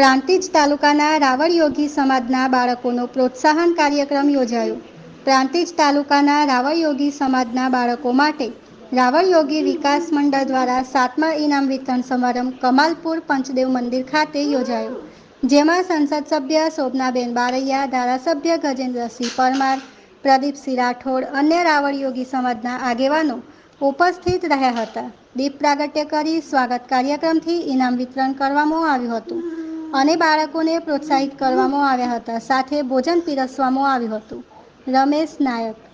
પ્રાંતિજ તાલુકાના રાવળયોગી સમાજના બાળકોનો પ્રોત્સાહન કાર્યક્રમ યોજાયો. પ્રાંતિજ તાલુકાના રાવળયોગી સમાજના બાળકો માટે રાવણ યોગી વિકાસ મંડળ દ્વારા સાતમા ઇનામ વિતરણ સમારંભ કમાલપુર પંચદેવ મંદિર ખાતે યોજાયો. જેમાં સંસદ સભ્ય શોભનાબેન બારૈયા, ધારાસભ્ય ગજેન્દ્રસિંહ પરમાર, પ્રદીપસિંહ રાઠોડ અન્ય રાવળયોગી સમાજના આગેવાનો ઉપસ્થિત રહ્યા હતા. દીપ પ્રાગટ્ય કરી સ્વાગત કાર્યક્રમથી ઇનામ વિતરણ કરવામાં આવ્યું હતું. અને બાળકોને પ્રોત્સાહિત કરવામાં આવ્યા હતા. સાથે ભોજન પીરસવામાં આવ્યું હતું. રમેશ નાયક.